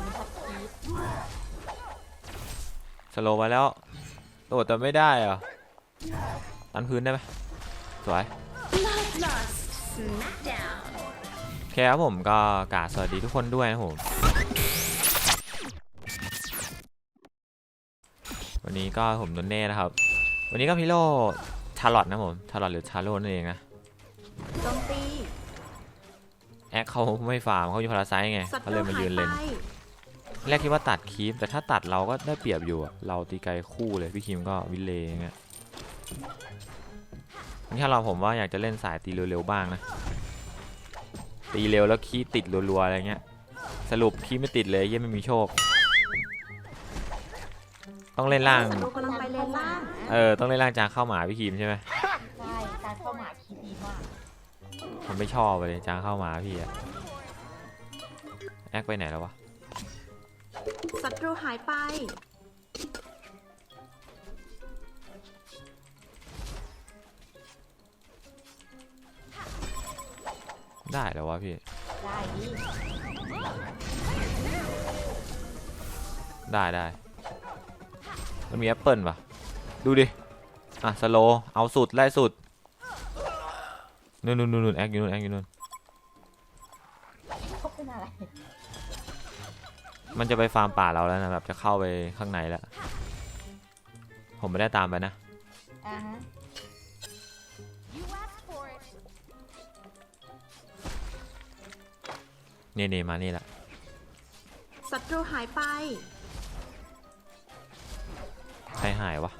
มันทัดคีบสโลว์ไว้แล้ว โดดแต่ไม่ได้เหรอตันพื้นได้ไหมสวย Bloodlust. Smackdown. โอเคครับผมก็กราบสวัสดีทุกคนด้วยนะครับผม วันนี้ก็ผมนนเน่นะครับ วันนี้ก็พิโลชาร์ลอตนะผม ชาร์ลอตหรือชาร์โลนั่นเองนะโจมตีแอคเขาไม่ฟาร์มเขาอยู่พาราไซต์ไงศัตเขารูเลยมาหายืยนไปเล่น แรกคิดว่าตัดคีปแต่ถ้าตัดเราก็ได้เปรียบอยู่อะเราตีไกลคู่เลยพี่คิมก็วิลเลย์อย่างเงี้ยนี่ถ้าเราผมว่าอยากจะเล่นสายตีเร็วๆบ้างนะ ตีเร็วแล้วคีติดรัวๆอะไรเงี้ย สรุปคีไม่ติดเลยเยี่ยไม่มีโชค ต้องเล่นล่างศัตรูกำลังไปเลนล่างเออต้องเล่นล่างจางเข้าหมาพี่คิมใช่ไหมใช่การเข้าหมาคีบดีมากผมไม่ชอบเลยจางเข้าหมาพี่อะแอคไปไหนแล้ววะ ศัตรูหายไป ได้แล้ววะพี่ ได้ดิได้ได้มันมีแอปเปิลปะดูดิ อะ สโล เอาสุดไล่สุดนู่นนู่นนู่นแอคอยู่นู่นแอคอยู่นู่น มันจะไปฟาร์มป่าเราแล้วนะแบบจะเข้าไปข้างในแล้ว ผมไม่ได้ตามไปนะ อ่าฮะ You asked for it. นี่นี่มานี่ละศัตรูหายไป ใครหายวะ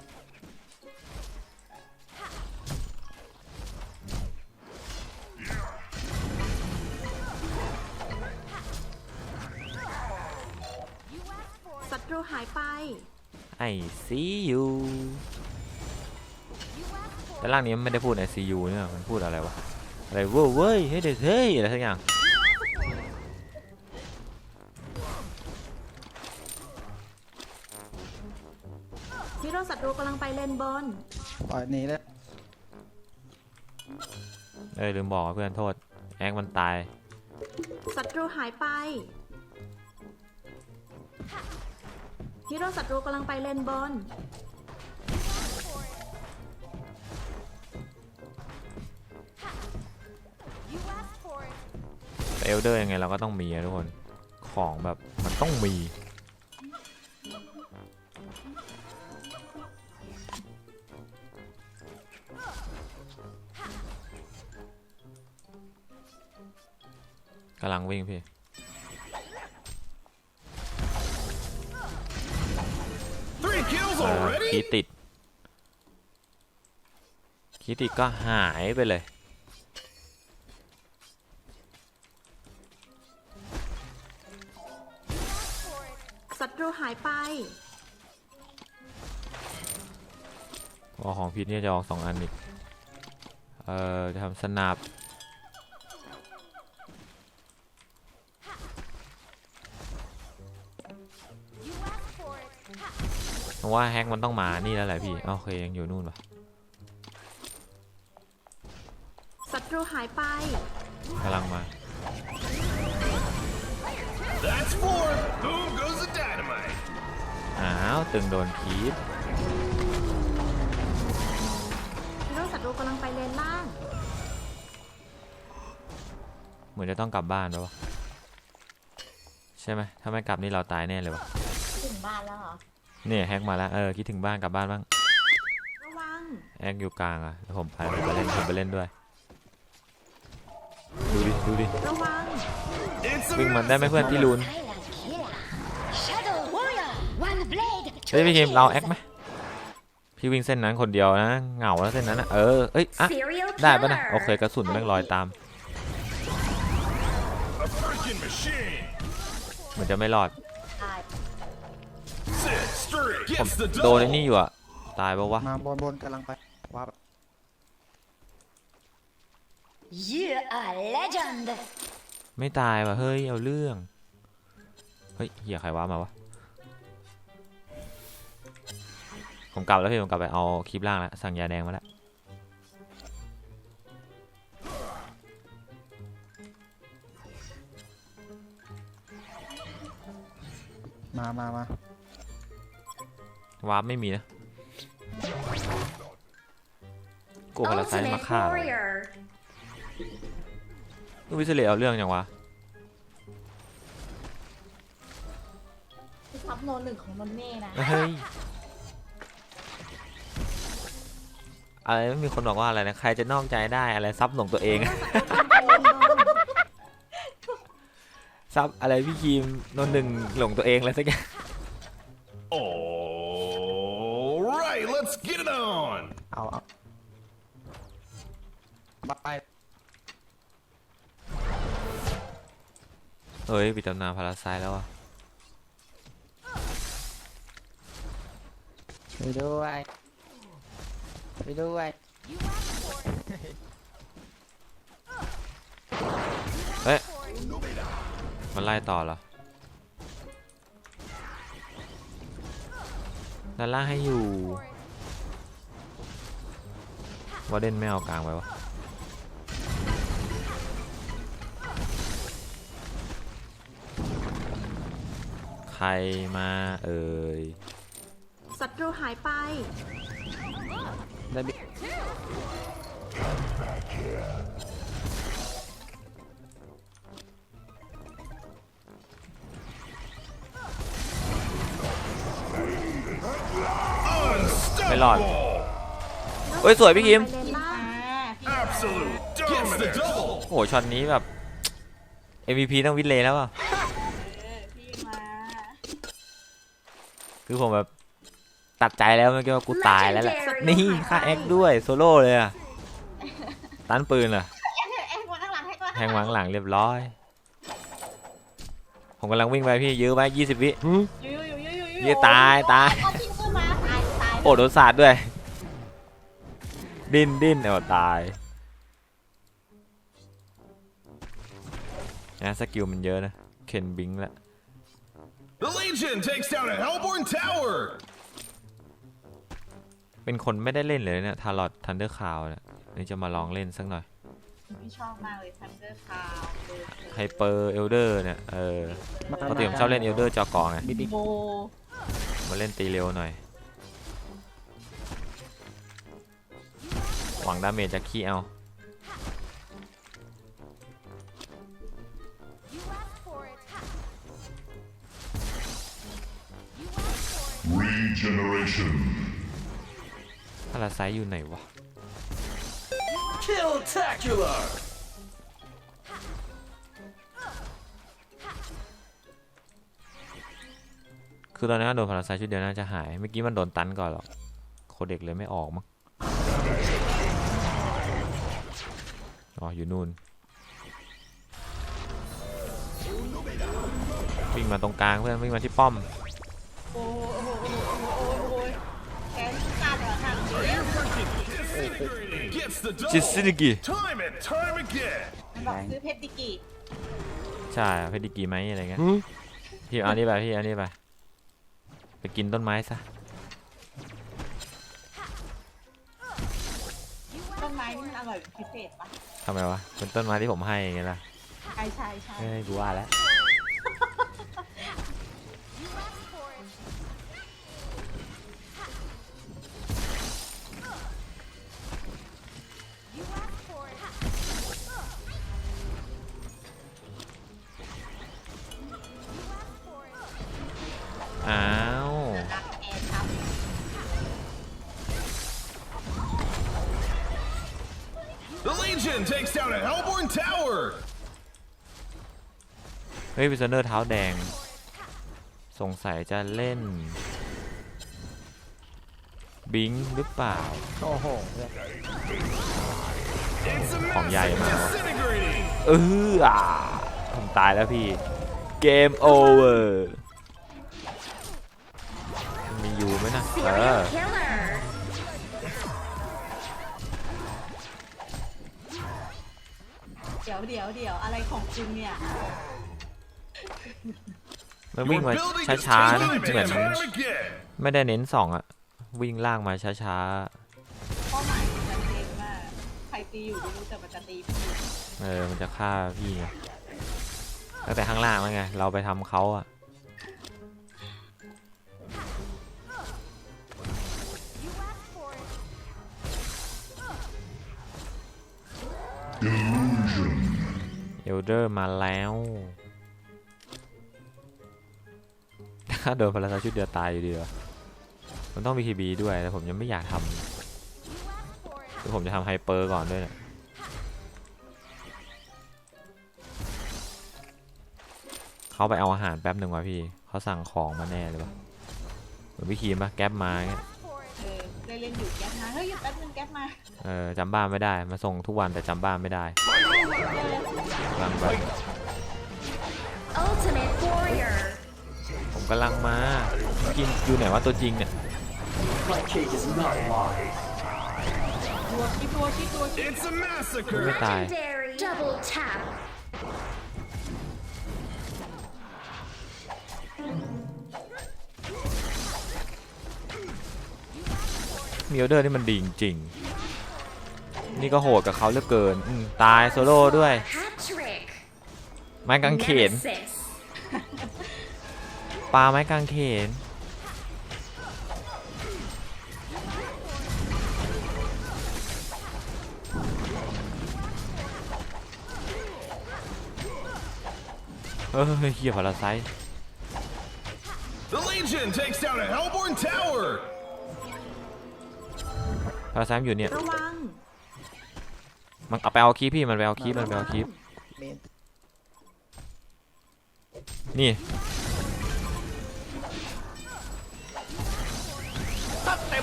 ตรูหายไปไอซียูแต่ร่างนี้มันไม่ได้พูดไอซียูเนี่ยมันพูดอะไรวะ อะไรเว้ยเว้ยเฮ้ยเด็กเฮ้ยอะไรสักอย่าง ฮีโร่ศัตรูกำลังไปเลนบน ปล่อยหนีเลยเอ้ยลืมบอกว่าเพื่อนโทษ แอคมันตาย ศัตรูหายไป ฮีโร่ศัตรูกำลังไปเลนบน You asked for it. เอลเดอร์ยังไงเราก็ต้องมีอะทุกคน ของแบบมันต้องมี กำลังวิ่งพี่ คีย์ติดคีย์ติดก็หายไปเลย ศัตรูหายไปว่าของพีทเนี่ยจะออกสองอันอีก เอ่อ จะทำสนับ ราะว่าแฮกมันต้องมานี่แล้วแหละพี่โอเคยังอยู่นู่นปะศัตรูหายไปกำลังมา That's four. Boom goes the dynamite. อ้าวตึงโดนคีบฮีโร่ศัตรูกำลังไปเลนล่างเหมือนจะต้องกลับบ้านแล้ววะใช่ไหมถ้าไม่กลับนี่เราตายแน่เลยวะถึงบ้านแล้วเหรอ เนี่ยแฮกมาแล้วเออคิดถึงบ้านกลับบ้านบ้างระวังแฮกอยู่กลางอะเดี๋ยวผมไปผมไปเล่นผมไปเล่นด้วยดูดิดูดิระวัง It's a วิ่งมันได้ไหม mess. เพื่อนพี่ลูน Silent killer. Shadow warrior. One blade. เฮ้ยพี่คิมเราแอคไหมพี่วิ่งเส้นนั้นคนเดียวนะเหงาแล้วเส้นนั้นนะเออเอ้ยอะ Serial ได้ปะนะ killer. โอเคกระสุนแม่งลอยตาม A freaking machine. เหมือนจะไม่รอด Six straight ผม gets the โดนไอ้ double. นี่อยู่อะตายปะวะ มาบนบนกำลังไปว้าบ You are legend. ไม่ตายว่ะเฮ้ยเอาเรื่อง เฮ้ยเหี้ยใครว้ามาวะ ผมกลับแล้วพี่ผมกลับไปเอาคลิปล่างแล้วสั่งยาแดงมาแล้ว That's มามามา วาร์ปไม่มีนะกูพาราไซต์มา Ultimate ฆ่า Warrior วิสเลตเอาเรื่องยังวะซับโนหนึ่งของนนเน่นะเฮ้ยอะไรไม่มีคนบอกว่าอะไรนะ ใครจะนอกใจได้อะไรซับหน่งตัวเอง ซับอะไรพี่คีมโนนหนึ่งหลงตัวเองอะไรสักอย่าง เฮ้ยปิดตำนานพาราไซต์แล้วอะไปด้วยไปด้วยมันไล่ต่อเหรอด้านล่างให้อยู่วอเดนไม่เอากลางไว้วะ ใครมาเอ่ยศัตรูหายไป ได้บิไม่รอด เฮ้ย สวยพี่คิม ไปเลนล่าง Absolute gets the double. โอ้โหช็อตนี้แบบ MVP ต้องวินเลยแล้วอะ คือผมแบบตัดใจแล้วเมื่อกี้ว่ากูตายแล้วแหละ Legendary นี่ค่าแอคด้วยโซโล่เลยอะตันปืนเหรอแทงวางหลังเรียบร้อย ผมกำลังวิ่งไปพี่ยื้อไว้ยี่สิบวิยื้อตายตาย โอ้โดนสาดด้วย ดิ้นดิ้นเอาตายนะสกิลมันเยอะนะเคนบิงละ The Legion takes down a Hellborn tower. เป็นคนไม่ได้เล่นเลยเนี่ยทารอดทันเดอร์คาวเนี่ยนี่จะมาลองเล่นสักหน่อยพี่ชอบมากเลยทันเดอร์คาวไฮเปอร์เอลเดอร์เนี่ยเออปกติผมชอบเล่นเอลเดอร์จอกองไงบิบิโบมาเล่นตีเร็วหน่อย หวังดาเมจจากขี้เอา Regeneration. พาราไซต์อยู่ไหนวะ Killtacular. คือตอนนี้นโดนพาราไซต์ชุดเดียวน่าจะหาย เมื่อกี้มันโดนตันก่อนหรอก โคเด็กเลยไม่ออกมั้ง อ๋อ อยู่นู่นวิ่งมาตรงกลางเพื่อนวิ่งมาที่ป้อม โอ้ จิส double. ซินิกิ Time and time again. มันบอกซื้อเพชรดิกิใช่เพดิกีไหมอะไรเงี้ยพี่เอานี่ไปพี่เอานี่ไปไปกินต้นไม้ซะต้นไม้นี่มันอร่อยเป็นพิเศษปะทำไมวะเป็นต้นไม้ที่ผมให้ไงล่ะ ใช่ใช่ใช่เฮ้ยกูว่าแล้ว เฮ้ยพิซเนอร์เท้าแดง สงสัยจะเล่น บิงหรือเปล่า โอ้โห It's a Còn dài massive mà. disintegrating. เอออะผมตายแล้วพี่ เกมโอเวอร์มีอยู่ไหมนะเออ Serial Killer เดี๋ยวเดี๋ยวเดี๋ยวอะไรของจริงเนี่ย มันวิ่งมาช้าๆนะเหมือนไม่ได้เน้นสองอะวิ่งล่างมาช้าเป้าหมายมันจะเกมากใครตีอยู่ไม่รู้แต่มันจะตีพี่ๆเออมันจะฆ่าพี่ไงตั้งแต่ข้างล่างแล้วไงเราไปทำเขาอะเอลเดอร์มาแล้ว ถ้าโดนพลาซาชุดเดียวตายอยู่ดีเหรอมันต้อง BKB ด้วยแต่ผมยังไม่อยากทำคือผมจะทำไฮเปอร์ก่อนด้วยเนี่ยเขาไปเอาอาหารแป๊บหนึ่งว่ะพี่เขาสั่งของมาแน่เลยปะเหมือนพี่คีมปะแก๊ปมาเงี้ยเออได้เล่นอยู่แก๊ปมาเฮ้ยแป๊บนึงแก๊ปมาเออจำบ้านไม่ได้มาส่งทุกวันแต่จำบ้านไม่ได้กำลังไป Ultimate warrior. ผม กำลังมาพี่กินอยู่ไหนวะตัวจริงเนี่ย My cake is not mine. ตัวคิดตัวคิดตัวคิด It's a ไม่ massacre. ตาย Legendary. Double tap. มีออเดอร์นี่มันดีจริงๆนี่ก็โหดกับเขาเหลือเกินอืมตายโซโล่ด้วย Hat trick. ไม้กางเขน Nemesis. ปลาไม้กางเขนเออเฮียพาราไซต์ The Legion takes down a Hellborn tower. พาราไซต์มันอยู่เนี่ย ระวังมันเอาไปเอาคีปพี่มันไปเอาคีปมันไปเอาคีปเมน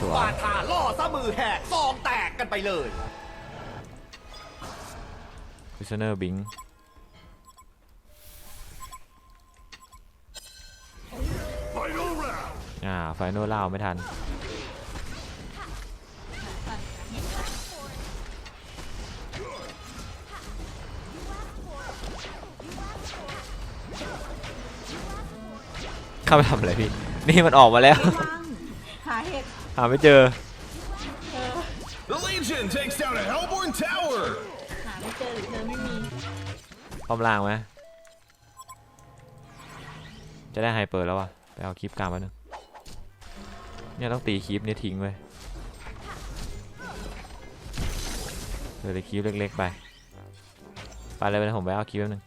นี่ถ้าเต็มบาทาล่อซะมือแหกซองแตกกันไปเลย prisoner bing Final round. อ่า ไฟโนล่าไม่ทัน เข้าไปทำอะไรพี่ นี่มันออกมาแล้วระวังหาเห็ดหาไม่เจอเออ The Legion takes down a Hellborn tower. หาไม่เจอหรือเธอไม่มีพร้อมล่างไหมจะได้ไฮเปอร์แล้ววะไปเอาคลิปกลางมาหนึ่งเนี่ยต้องตีคลิปนี้ทิ้งไว้ยเหลือแต่คลิปเล็กๆไป ไปเลยไปเลยผมไปเอาคลิปแป๊บนึง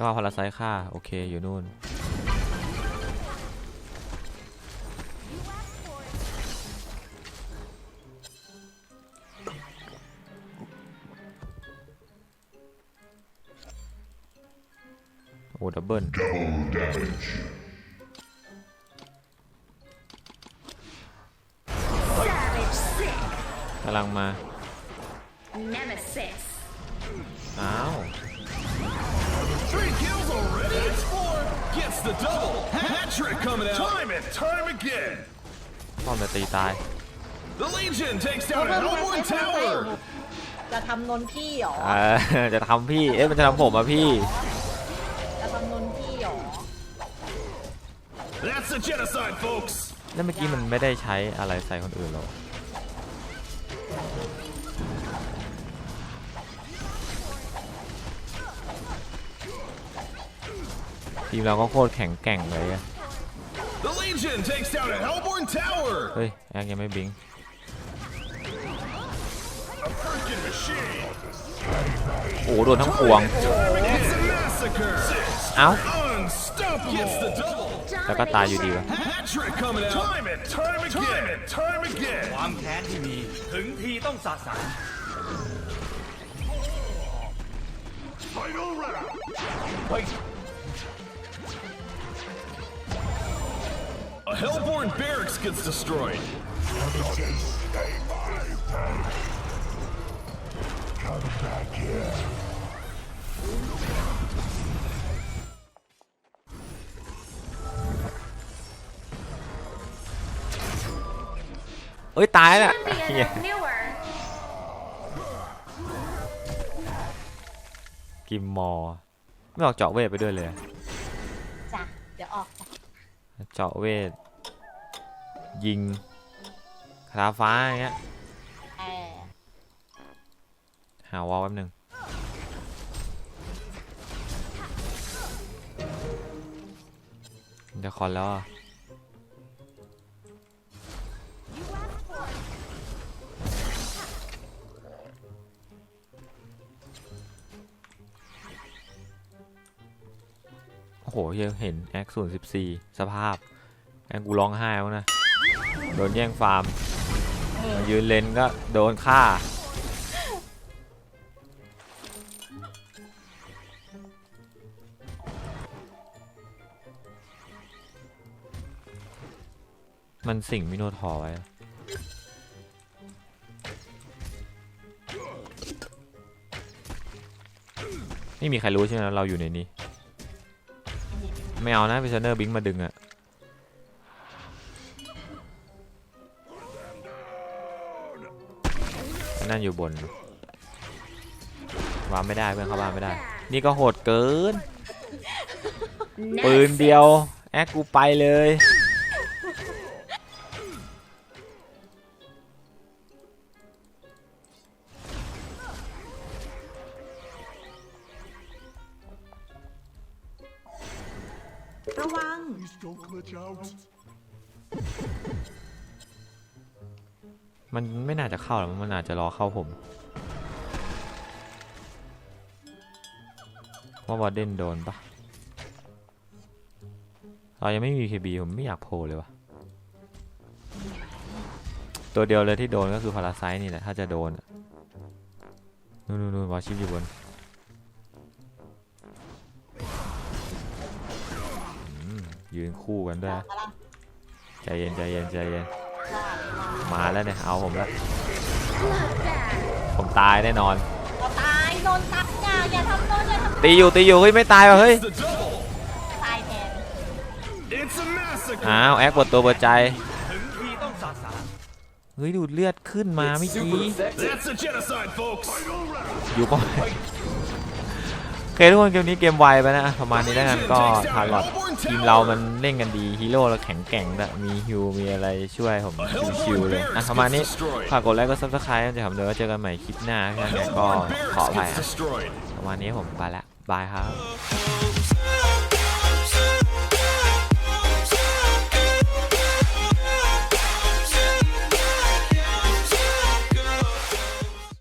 จะว่าพาราไซค่าโอเคอยู่นู่นโอ้ดับเบิลกำลังมา coming out. Time and time again. ป้อมจะตีตาย The Legion takes เพิ่ down ม a เพิ่ม Hellborn เพิ่มเพิ่ม tower. จะทำนนพี่หรอ เออจะทำพี่ เอ๊ะมันจะทำผมอะพี่ จะทำนนพี่หรอ That's a genocide, folks. แล้วเมื่อกี้มันไม่ได้ใช้อะไรใส่คนอื่นหรอทีมเราก็โคตรแข็งแกร่งเลยอะ The Legion takes down a Hellborn tower. เฮ้ย แอกยังไม่บิง A freaking machine. โอ้โหโดนทั้งพวง It's a massacre. เอ้า Unstoppable. Gets the double. แล้วก็ตายอยู่ดีวะ Hat trick coming out. Time and time again. Time and time again. ความแค้นที่มี ถึงทีต้องสาสาง Final round. เ A Hellborn barracks gets destroyed. เอ้ย ตายแล้วเหี้ย Champion of Newer. กิมมอร์ไม่ออกเจาะเวทไปด้วยเลยอะ จ้ะ เจาะเวท ยิงคาถาฟ้าอย่างเงี้ยหาวอลแป๊บหนึงจะคอนแล้วอะ โอ้โหเหี้ยเห็นแอคศูนย์สิบสี่สภาพแอคกูร้องไห้แล้วนะ โดนแย่งฟาร์ม ยืนเลนก็โดนฆ่า มันสิงมิโนทอไว้ไม่มีใครรู้ใช่ไหมเราอยู่ในนี้ ไม่เอานะพิชเนอร์บิงมาดึงอะนั่นอยู่บนวางไม่ได้เพื่อนเข้าบ้านไม่ได้ นี่ก็โหดเกิน ปืนเดียว แอคกูไปเลย มันไม่น่าจะเข้าหรอกมันอาจจะรอเข้าผมว่าวอร์เดนโดนปะเรายังไม่มี KB ผมไม่อยากโผล่เลยวะตัวเดียวเลยที่โดนก็คือพาราไซนี่แหละถ้าจะโดนอะนู่นนู่นนู่นวอชิปอยู่บนอืมยืนคู่กันด้วยมาละใจเย็นใจเย็นใจเย็น มาแล้วเนี่ย เอาผมแล้วผมตายแน่นอนเราตายโดนตัดอย่าอย่าทำโดนอย่าทำตีอยู่ตีอยู่เฮ้ยไม่ตายว่ะเฮ้ย The double. ตายแทน It's a massacre. อ้าวแอคปวดตัวปวดใจถึงทีต้องสาสางเฮ้ยดูดเลือดขึ้นมาเมื่อกี้ That's a genocide, folks. Final round. อยู่ป้องโอ เคทุกคนเกมนี้เกมไวไปนะประมาณนี้แล้วกันก็ทาร์ลอตทีมเรามันเล่นกันดีฮีโร่เราแข็งแกร่งด้วยมีฮิวมีอะไรช่วยผมชิวๆเลยอะประมาณนี้ฝากกดไลค์กดซับสไครต์จะทำเลยวเจอกันใหม่คลิปหน้าพี่ยังไงก็ขออ Barracks ภัย gets อะประมาณนี้ผมไปละบายครับ